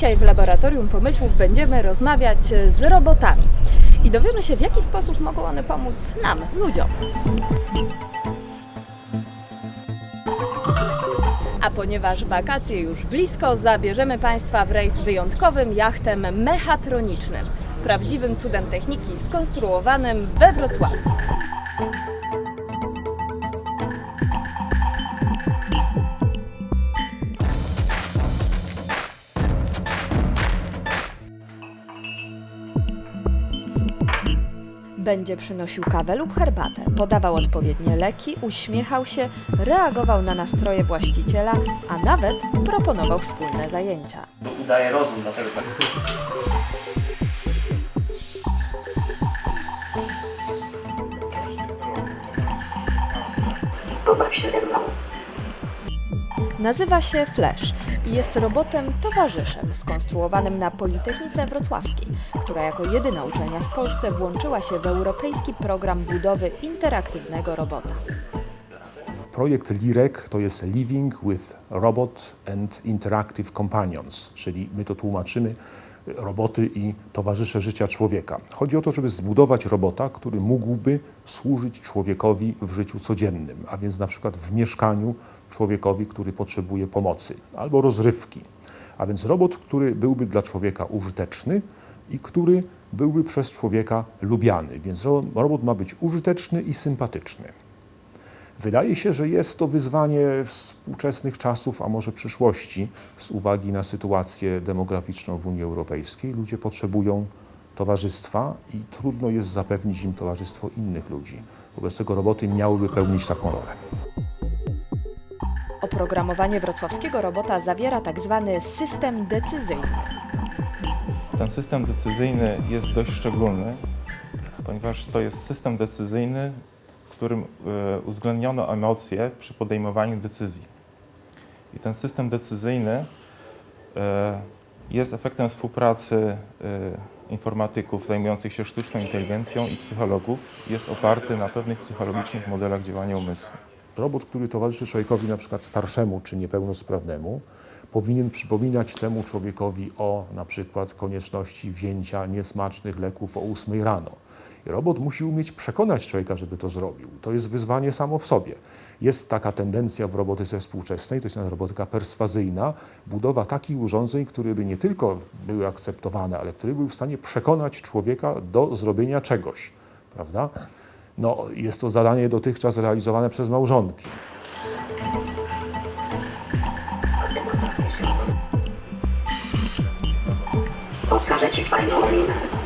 Dzisiaj w Laboratorium Pomysłów będziemy rozmawiać z robotami i dowiemy się, w jaki sposób mogą one pomóc nam, ludziom. A ponieważ wakacje już blisko, zabierzemy Państwa w rejs wyjątkowym jachtem mechatronicznym, prawdziwym cudem techniki skonstruowanym we Wrocławiu. Będzie przynosił kawę lub herbatę, podawał odpowiednie leki, uśmiechał się, reagował na nastroje właściciela, a nawet proponował wspólne zajęcia. To udaje rozum, dlatego tak. Pobaw się ze mną. Nazywa się Flash i jest robotem towarzyszem skonstruowanym na Politechnice Wrocławskiej, która jako jedyna uczelnia w Polsce włączyła się w europejski program budowy interaktywnego robota. Projekt LIREC to jest Living with Robot and Interactive Companions, czyli my to tłumaczymy roboty i towarzysze życia człowieka. Chodzi o to, żeby zbudować robota, który mógłby służyć człowiekowi w życiu codziennym, a więc na przykład w mieszkaniu człowiekowi, który potrzebuje pomocy albo rozrywki. A więc robot, który byłby dla człowieka użyteczny i który byłby przez człowieka lubiany. Więc ro- robot ma być użyteczny i sympatyczny. Wydaje się, że jest to wyzwanie współczesnych czasów, a może przyszłości, z uwagi na sytuację demograficzną w Unii Europejskiej. Ludzie potrzebują towarzystwa i trudno jest zapewnić im towarzystwo innych ludzi. Wobec tego roboty miałyby pełnić taką rolę. Oprogramowanie wrocławskiego robota zawiera tak zwany system decyzyjny. Ten system decyzyjny jest dość szczególny, ponieważ to jest system decyzyjny, w którym e, uwzględniono emocje przy podejmowaniu decyzji. I ten system decyzyjny e, jest efektem współpracy e, informatyków zajmujących się sztuczną inteligencją i psychologów. Jest oparty na pewnych psychologicznych modelach działania umysłu. Robot, który towarzyszy człowiekowi na przykład starszemu czy niepełnosprawnemu, powinien przypominać temu człowiekowi o na przykład konieczności wzięcia niesmacznych leków o 8 rano. I robot musi umieć przekonać człowieka, żeby to zrobił. To jest wyzwanie samo w sobie. Jest taka tendencja w robotyce współczesnej, to jest robotyka perswazyjna, budowa takich urządzeń, które by nie tylko były akceptowane, ale które były w stanie przekonać człowieka do zrobienia czegoś. Prawda? No, jest to zadanie dotychczas realizowane przez małżonki. Pokażę ci fajną minę.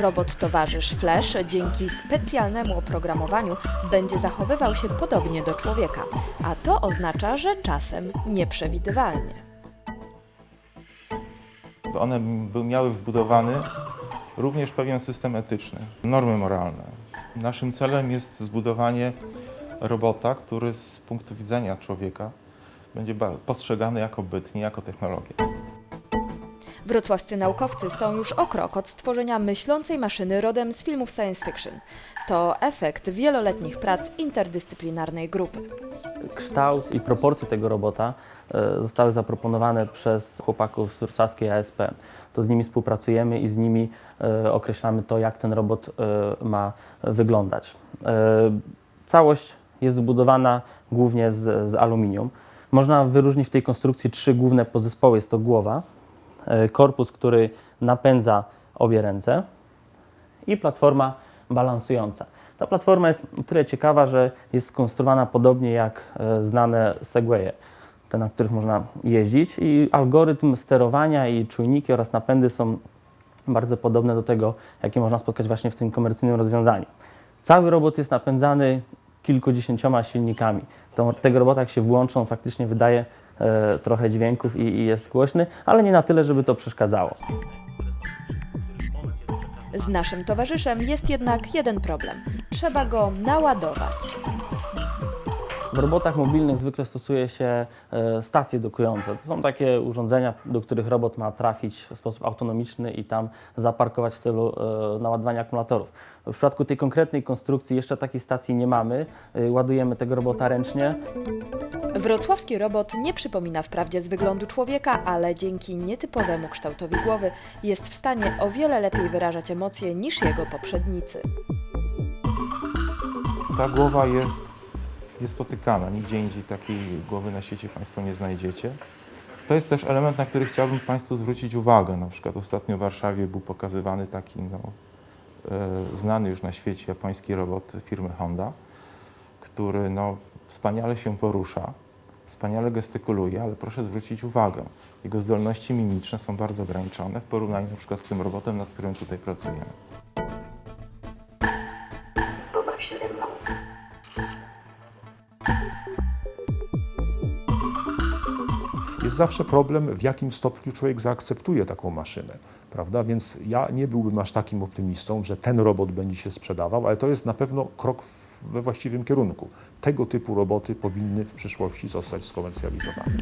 Robot towarzysz Flash dzięki specjalnemu oprogramowaniu będzie zachowywał się podobnie do człowieka, a to oznacza, że czasem nieprzewidywalnie. One miały wbudowany również pewien system etyczny, normy moralne. Naszym celem jest zbudowanie robota, który z punktu widzenia człowieka będzie postrzegany jako byt, nie jako technologia. Wrocławscy naukowcy są już o krok od stworzenia myślącej maszyny rodem z filmów science fiction. To efekt wieloletnich prac interdyscyplinarnej grupy. Kształt i proporcje tego robota e, zostały zaproponowane przez chłopaków z wrocławskiej ASP. To z nimi współpracujemy i z nimi e, określamy to, jak ten robot e, ma wyglądać. Całość jest zbudowana głównie z, z aluminium. Można wyróżnić w tej konstrukcji trzy główne podzespoły. Jest to głowa, korpus, który napędza obie ręce i platforma balansująca. Ta platforma jest tyle ciekawa, że jest skonstruowana podobnie jak e, znane Segwaye, te na których można jeździć i algorytm sterowania i czujniki oraz napędy są bardzo podobne do tego, jakie można spotkać właśnie w tym komercyjnym rozwiązaniu. Cały robot jest napędzany kilkudziesięcioma silnikami. Tego robota jak się włączą, faktycznie wydaje e, trochę dźwięków i, i jest głośny, ale nie na tyle, żeby to przeszkadzało. Z naszym towarzyszem jest jednak jeden problem. Trzeba go naładować. W robotach mobilnych zwykle stosuje się e, stacje dokujące. To są takie urządzenia, do których robot ma trafić w sposób autonomiczny i tam zaparkować w celu e, naładowania akumulatorów. W przypadku tej konkretnej konstrukcji jeszcze takiej stacji nie mamy. E, Ładujemy tego robota ręcznie. Wrocławski robot nie przypomina wprawdzie z wyglądu człowieka, ale dzięki nietypowemu kształtowi głowy jest w stanie o wiele lepiej wyrażać emocje niż jego poprzednicy. Ta głowa jest niespotykana. Nigdzie indziej takiej głowy na świecie Państwo nie znajdziecie. To jest też element, na który chciałbym Państwu zwrócić uwagę. Na przykład ostatnio w Warszawie był pokazywany taki no, e, znany już na świecie japoński robot firmy Honda, który no, wspaniale się porusza, wspaniale gestykuluje, ale proszę zwrócić uwagę, jego zdolności mimiczne są bardzo ograniczone w porównaniu na przykład z tym robotem, nad którym tutaj pracujemy. Jest zawsze problem, w jakim stopniu człowiek zaakceptuje taką maszynę, prawda? Więc ja nie byłbym aż takim optymistą, że ten robot będzie się sprzedawał, ale to jest na pewno krok we właściwym kierunku. Tego typu roboty powinny w przyszłości zostać skomercjalizowane.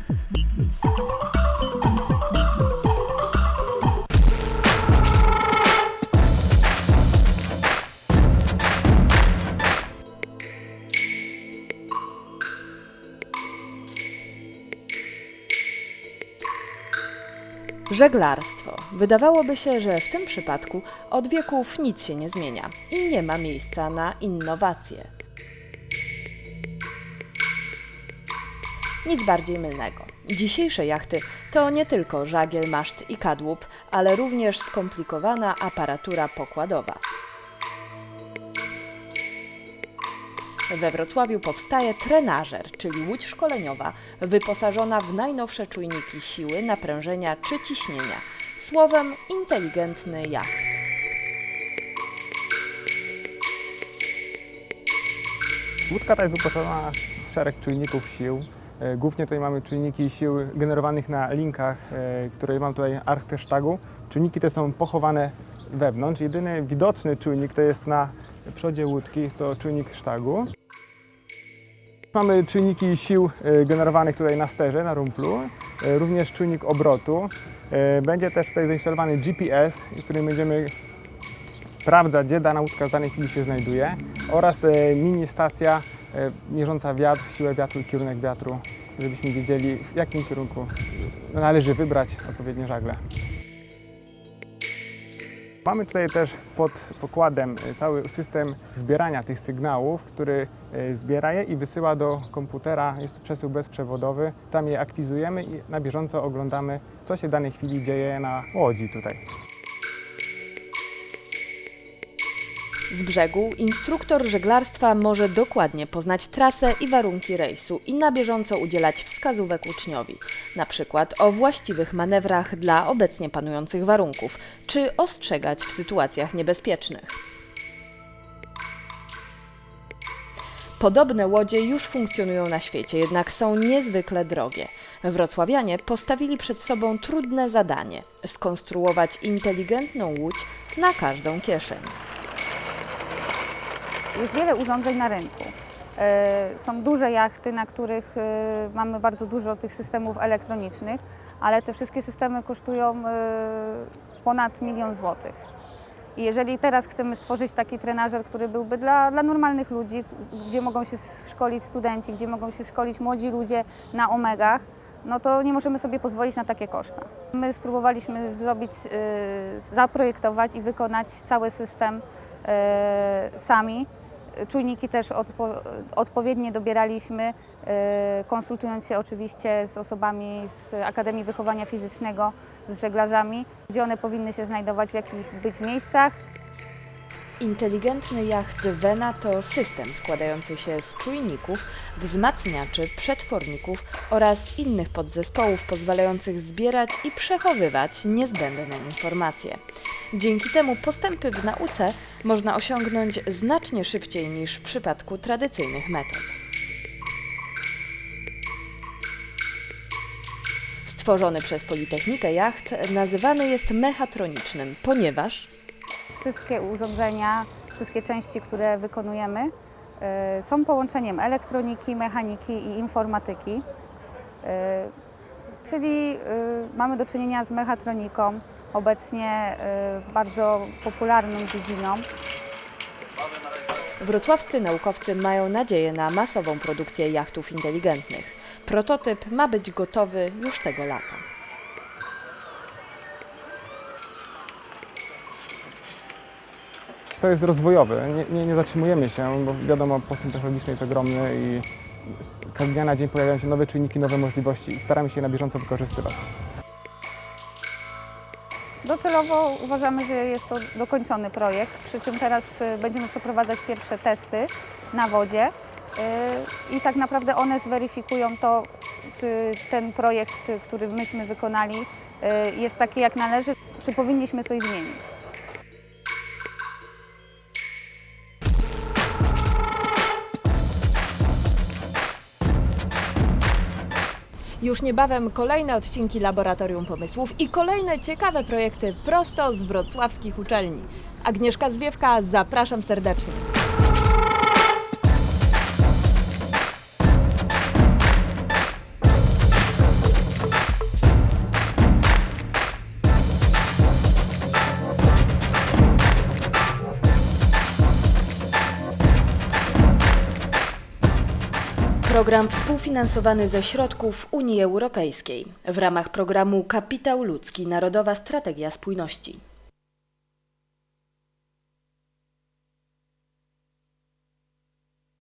Żeglarstwo. Wydawałoby się, że w tym przypadku od wieków nic się nie zmienia i nie ma miejsca na innowacje. Nic bardziej mylnego. Dzisiejsze jachty to nie tylko żagiel, maszt i kadłub, ale również skomplikowana aparatura pokładowa. We Wrocławiu powstaje trenażer, czyli łódź szkoleniowa, wyposażona w najnowsze czujniki siły, naprężenia czy ciśnienia. Słowem, inteligentny jacht. Łódka ta jest wyposażona w szereg czujników sił. E, Głównie tutaj mamy czujniki sił generowanych na linkach, e, które mam tutaj Archtesztagu. Czujniki te są pochowane wewnątrz. Jedyny widoczny czujnik to jest na przodzie łódki, jest to czujnik sztagu. Mamy czujniki sił e, generowanych tutaj na sterze, na rumplu, e, również czujnik obrotu. E, Będzie też tutaj zainstalowany GPS, którym będziemy sprawdza, gdzie dana łódka w danej chwili się znajduje oraz mini stacja mierząca wiatr, siłę wiatru i kierunek wiatru, żebyśmy wiedzieli w jakim kierunku należy wybrać odpowiednie żagle. Mamy tutaj też pod pokładem e, cały system zbierania tych sygnałów, który e, zbiera je i wysyła do komputera. Jest to przesył bezprzewodowy. Tam je akwizujemy i na bieżąco oglądamy, co się w danej chwili dzieje na łodzi tutaj. Z brzegu instruktor żeglarstwa może dokładnie poznać trasę i warunki rejsu i na bieżąco udzielać wskazówek uczniowi, na przykład o właściwych manewrach dla obecnie panujących warunków, czy ostrzegać w sytuacjach niebezpiecznych. Podobne łodzie już funkcjonują na świecie, jednak są niezwykle drogie. Wrocławianie postawili przed sobą trudne zadanie skonstruować inteligentną łódź na każdą kieszeń. Jest wiele urządzeń na rynku. E, Są duże jachty, na których e, mamy bardzo dużo tych systemów elektronicznych, ale te wszystkie systemy kosztują e, ponad milion złotych. I jeżeli teraz chcemy stworzyć taki trenażer, który byłby dla, dla normalnych ludzi, gdzie mogą się szkolić studenci, gdzie mogą się szkolić młodzi ludzie na omegach, no to nie możemy sobie pozwolić na takie koszta. My spróbowaliśmy zrobić, zaprojektować i wykonać cały system sami. Czujniki też odpo, odpowiednie dobieraliśmy, e, konsultując się oczywiście z osobami z Akademii Wychowania Fizycznego, z żeglarzami, gdzie one powinny się znajdować, w jakich być miejscach. Inteligentny jacht Vena to system składający się z czujników, wzmacniaczy, przetworników oraz innych podzespołów pozwalających zbierać i przechowywać niezbędne informacje. Dzięki temu postępy w nauce można osiągnąć znacznie szybciej niż w przypadku tradycyjnych metod. Stworzony przez Politechnikę jacht nazywany jest mechatronicznym, ponieważ Wszystkie urządzenia, wszystkie części, które wykonujemy, e, są połączeniem elektroniki, mechaniki i informatyki. E, Czyli y, mamy do czynienia z mechatroniką, obecnie y, bardzo popularną dziedziną. Wrocławscy naukowcy mają nadzieję na masową produkcję jachtów inteligentnych. Prototyp ma być gotowy już tego lata. To jest rozwojowe, nie, nie, nie zatrzymujemy się, bo wiadomo, postęp technologiczny jest ogromny i z dnia na dzień pojawiają się nowe czynniki, nowe możliwości i staramy się je na bieżąco wykorzystywać. Docelowo uważamy, że jest to dokończony projekt, przy czym teraz y, będziemy przeprowadzać pierwsze testy na wodzie y, i tak naprawdę one zweryfikują to, czy ten projekt, który myśmy wykonali, y, jest taki jak należy, czy powinniśmy coś zmienić. Już niebawem kolejne odcinki Laboratorium Pomysłów i kolejne ciekawe projekty prosto z wrocławskich uczelni. Agnieszka Zwiewka, zapraszam serdecznie. Program współfinansowany ze środków Unii Europejskiej w ramach programu Kapitał Ludzki Narodowa Strategia Spójności.